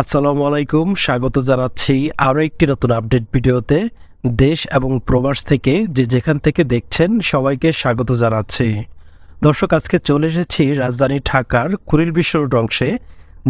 আসসালামু আলাইকুম, স্বাগত জানাচ্ছি আরও একটি নতুন আপডেট ভিডিওতে। দেশ এবং প্রবাস থেকে যে যেখান থেকে দেখছেন সবাইকে স্বাগত জানাচ্ছি। দর্শক, আজকে চলে এসেছি রাজধানী ঢাকার কুড়িল বিশ্ব রোড অংশে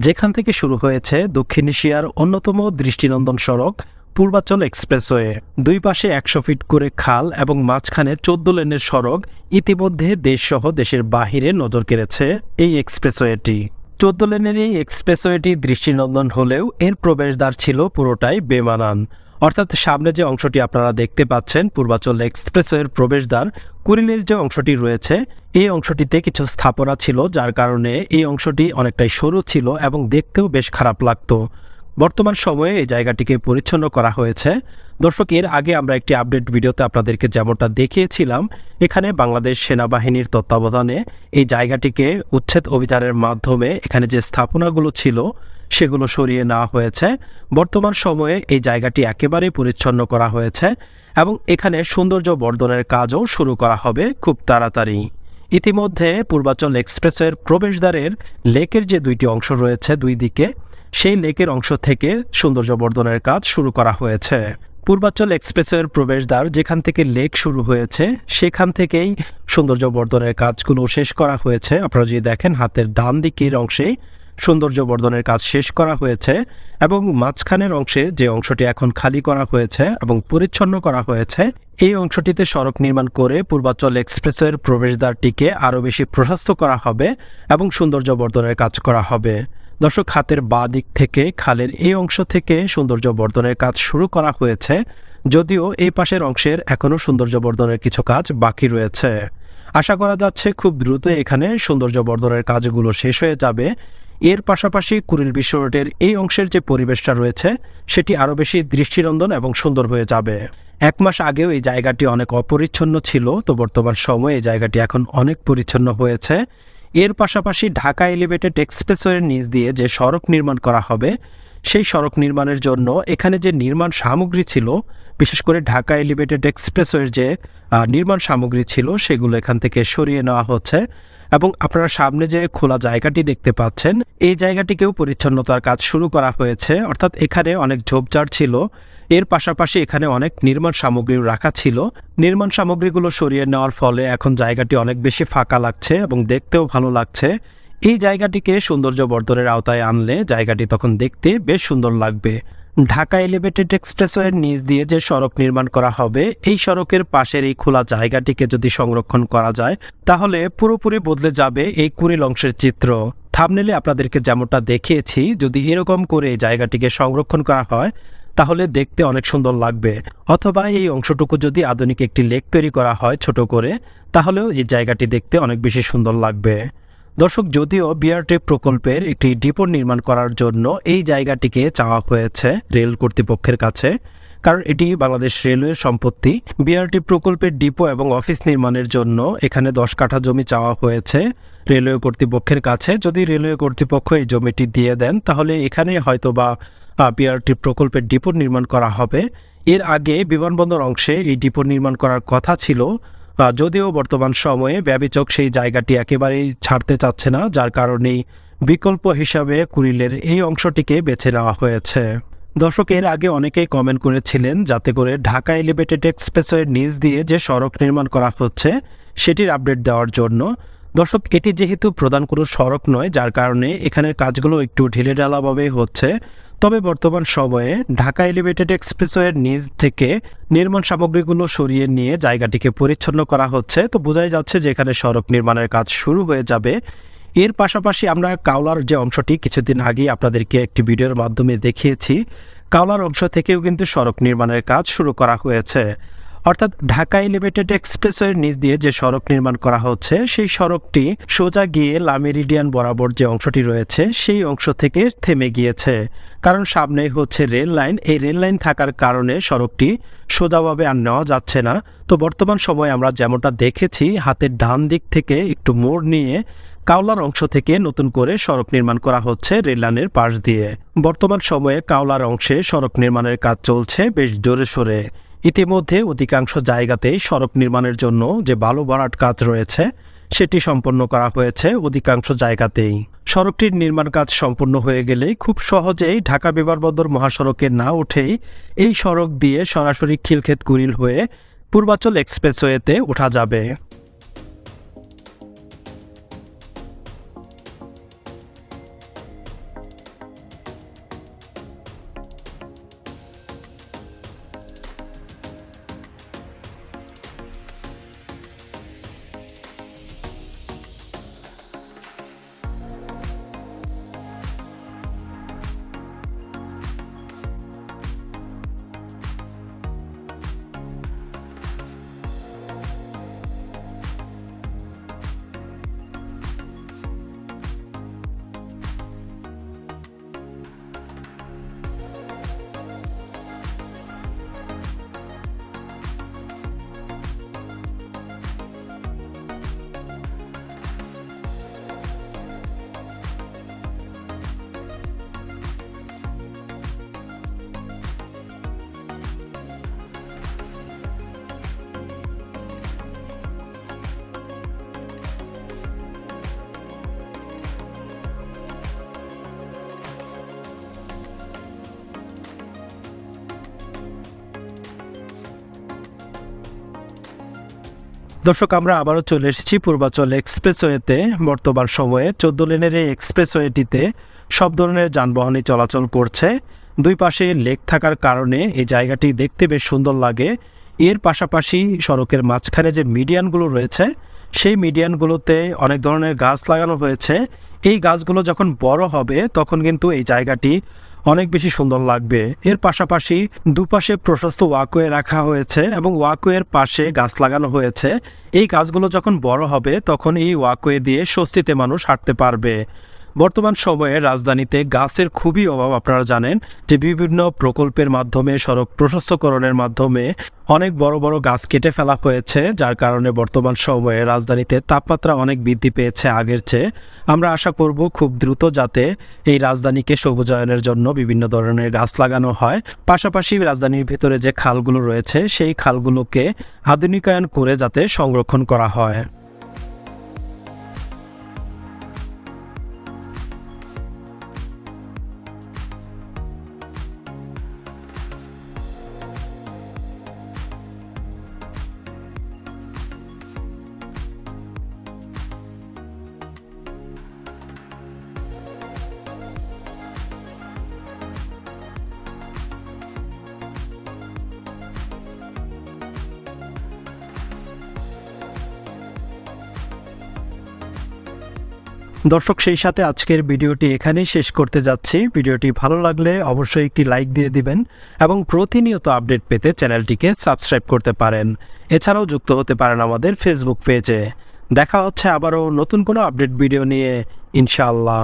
যেখান থেকে শুরু হয়েছে দক্ষিণ এশিয়ার অন্যতম দৃষ্টিনন্দন সড়ক পূর্বাচল এক্সপ্রেসওয়ে। দুই পাশে একশো ফিট করে খাল এবং মাঝখানে চোদ্দ লেনের সড়ক ইতিমধ্যে দেশসহ দেশের বাহিরে নজর কেড়েছে এই এক্সপ্রেসওয়েটি। চোদ্দ লেনের এই এক্সপ্রেসওয়েটি দৃষ্টিনন্দন হলেও এর প্রবেশদ্বার ছিল পুরোটাই বেমানান। অর্থাৎ সামনে যে অংশটি আপনারা দেখতে পাচ্ছেন, পূর্বাচল এক্সপ্রেসওয়ের প্রবেশদ্বার কুড়িলের যে অংশটি রয়েছে, এই অংশটিতে কিছু স্থাপনা ছিল, যার কারণে এই অংশটি অনেকটাই সরু ছিল এবং দেখতেও বেশ খারাপ লাগতো। বর্তমান সময়ে এই জায়গাটিকে পরিচ্ছন্ন করা হয়েছে। দর্শক, এর আগে আমরা একটি আপডেট ভিডিওতে আপনাদেরকে যেমনটা দেখিয়েছিলাম, এখানে বাংলাদেশ সেনাবাহিনীর তত্ত্বাবধানে এই জায়গাটিকে উচ্ছেদ অভিযানের মাধ্যমে এখানে যে স্থাপনাগুলো ছিল, সেগুলো সরিয়ে নেওয়া হয়েছে। বর্তমান সময়ে এই জায়গাটি একেবারেই পরিচ্ছন্ন করা হয়েছে এবং এখানে সৌন্দর্য বর্ধনের কাজও শুরু করা হবে খুব তাড়াতাড়ি। ইতিমধ্যে পূর্বাচল এক্সপ্রেসের প্রবেশদ্বারের লেকের যে দুইটি অংশ রয়েছে দুই দিকে, সেই লেকের অংশ থেকে সৌন্দর্যবর্ধনের কাজ শুরু করা হয়েছে। পূর্বাচল এক্সপ্রেসের প্রবেশদ্বার যেখান থেকে লেক শুরু হয়েছে, সেখান থেকেই সৌন্দর্যবর্ধনের কাজগুলো শেষ করা হয়েছে। আপনারা যদি দেখেন, হাতের ডান দিকের অংশে সৌন্দর্য বর্ধনের কাজ শেষ করা হয়েছে এবং মাঝখানের অংশে যে অংশটি এখন খালি করা হয়েছে এবং পরিচ্ছন্ন করা হয়েছে, এই অংশটিতে সড়ক নির্মাণ করে পূর্বাচল এক্সপ্রেসের প্রবেশদ্বারটিকে আরও বেশি প্রশস্ত করা হবে এবং সৌন্দর্য বর্ধনের কাজ করা হবে। দর্শক, হাতের বা দিক থেকে খালের এই অংশ থেকে সৌন্দর্য বর্ধনের কাজ শুরু করা হয়েছে, যদিও এই পাশের অংশের এখনও সৌন্দর্য বর্ধনের কিছু কাজ বাকি রয়েছে। আশা করা যাচ্ছে খুব দ্রুত এখানে সৌন্দর্য বর্ধনের কাজগুলো শেষ হয়ে যাবে এর পাশাপাশি কুরিল বিশ্ব রোডের এই অংশের যে পরিবেশটা রয়েছে, সেটি আরও বেশি দৃষ্টিনন্দন এবং সুন্দর হয়ে যাবে। এক মাস আগেও এই জায়গাটি অনেক অপরিচ্ছন্ন ছিল, তো বর্তমান সময়ে এই জায়গাটি এখন অনেক পরিচ্ছন্ন হয়েছে। এর পাশাপাশি ঢাকা এলিভেটেড এক্সপ্রেসওয়ের নিচ দিয়ে যে সড়ক নির্মাণ করা হবে সেই সড়ক নির্মাণের জন্য এখানে যে নির্মাণ সামগ্রী ছিল, বিশেষ করে ঢাকা এলিভেটেড এক্সপ্রেসওয়ের যে নির্মাণ সামগ্রী ছিল, সেগুলো এখান থেকে সরিয়ে নেওয়া হচ্ছে। এবং আপনারা সামনে যে খোলা জায়গাটি দেখতে পাচ্ছেন, এই জায়গাটিকেও পরিচ্ছন্নতার কাজ শুরু করা হয়েছে। অর্থাৎ এখানে অনেক ঝোপঝাড় ছিল। এর পাশাপাশি এখানে অনেক নির্মাণ সামগ্রী রাখা ছিল। নির্মাণ সামগ্রীগুলো সরিয়ে নেওয়ার ফলে এখন জায়গাটি অনেক বেশি ফাঁকা লাগছে এবং দেখতেও ভালো লাগছে। এই জায়গাটিকে সৌন্দর্য বর্ধনের আওতায় আনলে জায়গাটি তখন দেখতে বেশ সুন্দর লাগবে। ঢাকা এলিভেটেড এক্সপ্রেসওয়ের নিচ দিয়ে যে সড়ক নির্মাণ করা হবে, এই সড়কের পাশের এই খোলা জায়গাটিকে যদি সংরক্ষণ করা যায়, তাহলে পুরোপুরি বদলে যাবে এই কুড়িল অংশের চিত্র। থামনেলে আপনাদেরকে যেমনটা দেখিয়েছি, যদি এরকম করে জায়গাটিকে সংরক্ষণ করা হয়, তাহলে দেখতে অনেক সুন্দর লাগবে। অথবা এই অংশটুকু যদি আধুনিক একটি লেক তৈরি করা হয় ছোট করে, তাহলেও এই জায়গাটি দেখতে অনেক বেশি সুন্দর লাগবে। দর্শক, যদিও বিআরটি প্রকল্পের একটি ডিপো নির্মাণ করার জন্য এই জায়গাটিকে চাওয়া হয়েছে রেল কর্তৃপক্ষের কাছে, কারণ এটি বাংলাদেশ রেলওয়ের সম্পত্তি। বিআরটি প্রকল্পের ডিপো এবং অফিস নির্মাণের জন্য এখানে দশ কাঠা জমি চাওয়া হয়েছে রেলওয়ে কর্তৃপক্ষের কাছে। যদি রেলওয়ে কর্তৃপক্ষ এই জমিটি দিয়ে দেন, তাহলে এখানে হয়তো বা বিআরটি প্রকল্পের ডিপো নির্মাণ করা হবে। এর আগে বিমানবন্দর অংশে এই ডিপো নির্মাণ করার কথা ছিল। যদিও বর্তমান সময়ে ব্যবিচক সেই জায়গাটি একেবারেই ছাড়তে চাচ্ছে না, যার কারণেই বিকল্প হিসাবে কুড়িলের এই অংশটিকে বেছে নেওয়া হয়েছে। দর্শক, এর আগে অনেকেই কমেন্ট করেছিলেন যাতে করে ঢাকা এলিভেটেড এক্সপ্রেসওয়ের নিচ দিয়ে যে সড়ক নির্মাণ করা হচ্ছে, সেটির আপডেট দেওয়ার জন্য। দর্শক, এটি যেহেতু প্রধান কোনো সড়ক নয়, যার কারণে এখানের কাজগুলো একটু ঢিলেঢালাভাবে হচ্ছে। তবে বর্তমান সময়ে ঢাকা এলিভেটেড এক্সপ্রেসওয়ের নিজ থেকে নির্মাণ সামগ্রীগুলো সরিয়ে নিয়ে জায়গাটিকে পরিচ্ছন্ন করা হচ্ছে। তো বোঝাই যাচ্ছে যে এখানে সড়ক নির্মাণের কাজ শুরু হয়ে যাবে। এর পাশাপাশি আমরা কাওলার যে অংশটি কিছুদিন আগেই আপনাদেরকে একটি ভিডিওর মাধ্যমে দেখিয়েছি, কাওলার অংশ থেকেও কিন্তু সড়ক নির্মাণের কাজ শুরু করা হয়েছে। অর্থাৎ ঢাকা এলিভেটেড এক্সপ্রেসওয়ের নিচ দিয়ে যে সড়ক নির্মাণ করা হচ্ছে, সেই সড়কটি সোজা গিয়ে লামেরিডিয়ান বরাবর যে অংশটি রয়েছে, সেই অংশ থেকে থেমে গিয়েছে। কারণ সামনে হচ্ছে রেল লাইন। এই রেল লাইন থাকার কারণে সড়কটি সোজাভাবে আর নেওয়া যাচ্ছে না। তো বর্তমান সময়ে আমরা যেমনটা দেখেছি, হাতের ডান দিক থেকে একটু মোড় নিয়ে কাওলার অংশ থেকে নতুন করে সড়ক নির্মাণ করা হচ্ছে রেললাইনের পাশ দিয়ে। বর্তমান সময়ে কাওলার অংশে সড়ক নির্মাণের কাজ চলছে বেশ জোরে সোরে। ইতিমধ্যে অধিকাংশ জায়গাতেই সড়ক নির্মাণের জন্য যে বালু ভরাট কাজ রয়েছে, সেটি সম্পন্ন করা হয়েছে অধিকাংশ জায়গাতেই। সড়কটির নির্মাণ কাজ সম্পূর্ণ হয়ে গেলে খুব সহজেই ঢাকা বিমানবন্দর মহাসড়কে না উঠেই এই সড়ক দিয়ে সরাসরি খিলক্ষেত কুড়িল হয়ে পূর্বাচল এক্সপ্রেসওয়েতে ওঠা যাবে। দর্শক, আমরা আবারও চলে এসেছি পূর্বাচল এক্সপ্রেসওয়েতে। বর্তমান সময়ে চোদ্দ লেনের এই এক্সপ্রেসওয়েটিতে সব ধরনের যানবাহনই চলাচল করছে। দুই পাশে লেক থাকার কারণে এই জায়গাটি দেখতে বেশ সুন্দর লাগে। এর পাশাপাশি সড়কের মাঝখানে যে মিডিয়ানগুলো রয়েছে, সেই মিডিয়ানগুলোতে অনেক ধরনের গাছ লাগানো হয়েছে। এই গাছগুলো যখন বড় হবে, তখন কিন্তু এই জায়গাটি অনেক বেশি সুন্দর লাগবে। এর পাশাপাশি দুপাশে প্রশস্ত ওয়াকওয়ে রাখা হয়েছে এবং ওয়াকওয়ের পাশে গাছ লাগানো হয়েছে। এই গাছগুলো যখন বড় হবে, তখন এই ওয়াকওয়ে দিয়ে স্বস্তিতে মানুষ হাঁটতে পারবে। বর্তমান সময়ে রাজধানীতে গাছের খুবই অভাব আপনারা জানেন যে বিভিন্ন প্রকল্পের মাধ্যমে, সড়ক প্রশস্তকরণের মাধ্যমে অনেক বড় বড় গাছ কেটে ফেলা হয়েছে, যার কারণে বর্তমান সময়ে রাজধানীতে তাপমাত্রা অনেক বৃদ্ধি পেয়েছে আগের চেয়ে। আমরা আশা করব খুব দ্রুত যাতে এই রাজধানীকে সবুজায়নের জন্য বিভিন্ন ধরনের গাছ লাগানো হয়। পাশাপাশি রাজধানীর ভিতরে যে খালগুলো রয়েছে, সেই খালগুলোকে আধুনিকায়ন করে যাতে সংরক্ষণ করা হয়। দর্শক, সেই সাথে আজকের ভিডিওটি এখানেই শেষ করতে যাচ্ছি। ভিডিওটি ভালো লাগলে অবশ্যই একটি লাইক দিয়ে দিবেন এবং প্রতিনিয়ত আপডেট পেতে চ্যানেলটিকে সাবস্ক্রাইব করতে পারেন। এছাড়াও যুক্ত হতে পারেন আমাদের ফেসবুক পেজে। দেখা হচ্ছে আবারও নতুন কোনো আপডেট ভিডিও নিয়ে। ইনশাআল্লাহ।